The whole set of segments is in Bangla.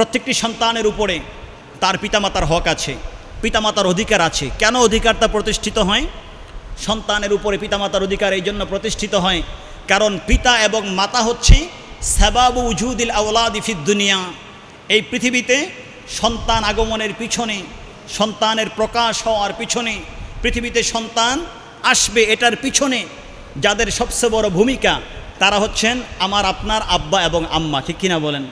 প্রত্যেকটি সন্তানের উপরে তার পিতামাতার হক আছে, পিতামাতার অধিকার আছে। কেন অধিকারটা প্রতিষ্ঠিত হয়? সন্তানের উপরে পিতামাতার অধিকার এই জন্য প্রতিষ্ঠিত হয় কারণ পিতা এবং মাতা হচ্ছে সাবাবু উজুদিল আউলাদিফিদ দুনিয়া। এই পৃথিবীতে সন্তান আগমনের পিছনে, সন্তানের প্রকাশ হওয়ার পিছনে, পৃথিবীতে সন্তান আসবে এটার পিছনে যাদের সবচেয়ে বড় ভূমিকা তারা হচ্ছেন আমার আপনার আব্বা এবং আম্মা। ঠিক কিনা বলেন?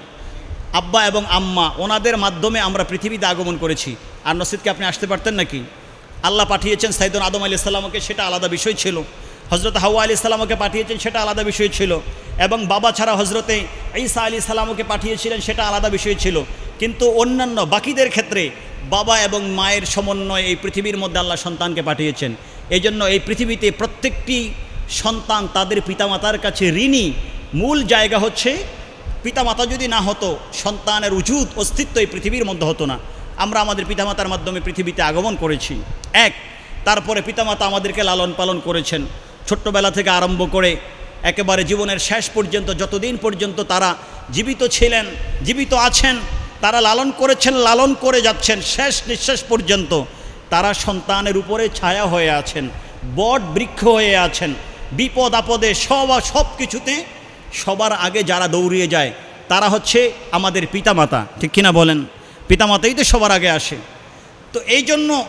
আব্বা এবং আম্মা, ওনাদের মাধ্যমে আমরা পৃথিবীতে আগমন করেছি। আর নসিদকে আপনি আসতে পারতেন নাকি? আল্লাহ পাঠিয়েছেন সাইদুল আদম আলি সাল্লামকে সেটা আলাদা বিষয় ছিল। হজরত হাওয়া আলি সাল্লামকে পাঠিয়েছেন, সেটা আলাদা বিষয় ছিল। এবং বাবা ছাড়া হজরতে ঈসা আলী সাল্লামকে পাঠিয়েছিলেন, সেটা আলাদা বিষয় ছিল। কিন্তু অন্যান্য বাকিদের ক্ষেত্রে বাবা এবং মায়ের সমন্বয়ে এই পৃথিবীর মধ্যে আল্লাহ সন্তানকে পাঠিয়েছেন। এই জন্য এই পৃথিবীতে প্রত্যেকটি সন্তান তাদের পিতামাতার কাছে ঋণী। মূল জায়গা হচ্ছে পিতামাতা যদি না হতো, সন্তানের উজুদ অস্তিত্ব এই পৃথিবীর মধ্যে হতো না। আমরা আমাদের পিতামাতার মাধ্যমে পৃথিবীতে আগমন করেছি। এক, তারপরে পিতামাতা আমাদেরকে লালন পালন করেছেন। ছোট্টবেলা থেকে আরম্ভ করে একেবারে জীবনের শেষ পর্যন্ত, যতদিন পর্যন্ত তারা জীবিত ছিলেন, জীবিত আছেন, তারা লালন করেছেন, লালন করে যাচ্ছেন, শেষ নিঃশ্বাস পর্যন্ত তারা সন্তানের উপরে ছায়া হয়ে আছেন, বট বৃক্ষ হয়ে আছেন, বিপদ আপদে সব সব কিছুতে সবার আগে যারা দৌড়িয়ে যায়, তারা হচ্ছে আমাদের পিতামাতা। ঠিক কিনা বলেন? পিতামাতাই তো সবার আগে আসে। তো এই জন্য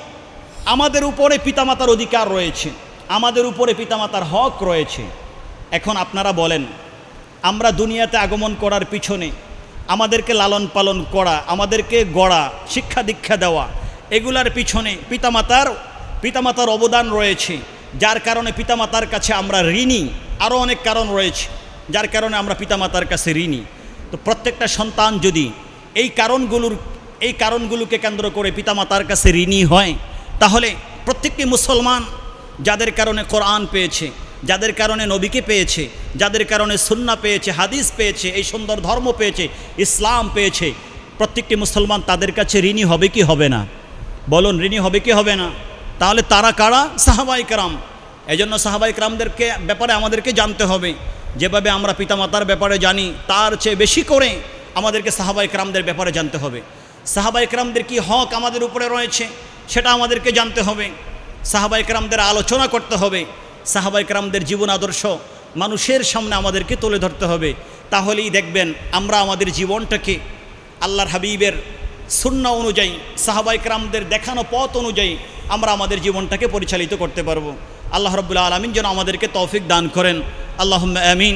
আমাদের উপরে পিতামাতার অধিকার রয়েছে। আমাদের উপরে পিতামাতার হক রয়েছে। এখন আপনারা বলেন, আমরা দুনিয়াতে আগমন করার পিছনে আমাদেরকে লালন পালন করা, আমাদেরকে গড়া, শিক্ষা দীক্ষা দেওয়া, এগুলার পিছনে পিতামাতার পিতামাতার অবদান রয়েছে। যার কারণে পিতামাতার কাছে আমরা ঋণী। আরও অনেক কারণ রয়েছে। যার কারণে আমরা পিতামাতার কাছে ঋণী। তো প্রত্যেকটা সন্তান যদি এই কারণগুলোর, এই কারণগুলোকে কেন্দ্র করে পিতামাতার কাছে ঋণী হয়, তাহলে প্রত্যেকটি মুসলমান যাদের কারণে কোরআন পেয়েছে, যাদের কারণে নবীকে পেয়েছে, যাদের কারণে সুন্না পেয়েছে, হাদিস পেয়েছে, এই সুন্দর ধর্ম পেয়েছে, ইসলাম পেয়েছে, প্রত্যেকটি মুসলমান তাদের কাছে ঋণী হবে কি হবে না? বলুন, ঋণী হবে কি হবে না? তাহলে তারা কারা? সাহাবাই কারাম। এই জন্য সাহাবাই ব্যাপারে আমাদেরকে জানতে হবে। যেভাবে আমরা পিতামাতার ব্যাপারে জানি, তার চেয়ে বেশি করে আমাদেরকে সাহাবাই কারামদের ব্যাপারে জানতে হবে। সাহাবাই কারামদের কি হক আমাদের উপরে রয়েছে, সেটা আমাদেরকে জানতে হবে। সাহাবাই কারামদের আলোচনা করতে হবে। সাহাবাই কারামদের জীবন আদর্শ মানুষের সামনে আমাদেরকে তুলে ধরতে হবে। তাহলেই দেখবেন, আমরা আমাদের জীবনটাকে আল্লাহর হাবিবের শূন্য অনুযায়ী সাহাবাই কারামদের দেখানো পথ অনুযায়ী আমরা আমাদের জীবনটাকে পরিচালিত করতে পারব। আল্লাহ রব্বুল্লা আলমিন যেন আমাদেরকে তৌফিক দান করেন। আল্লাহ আমিন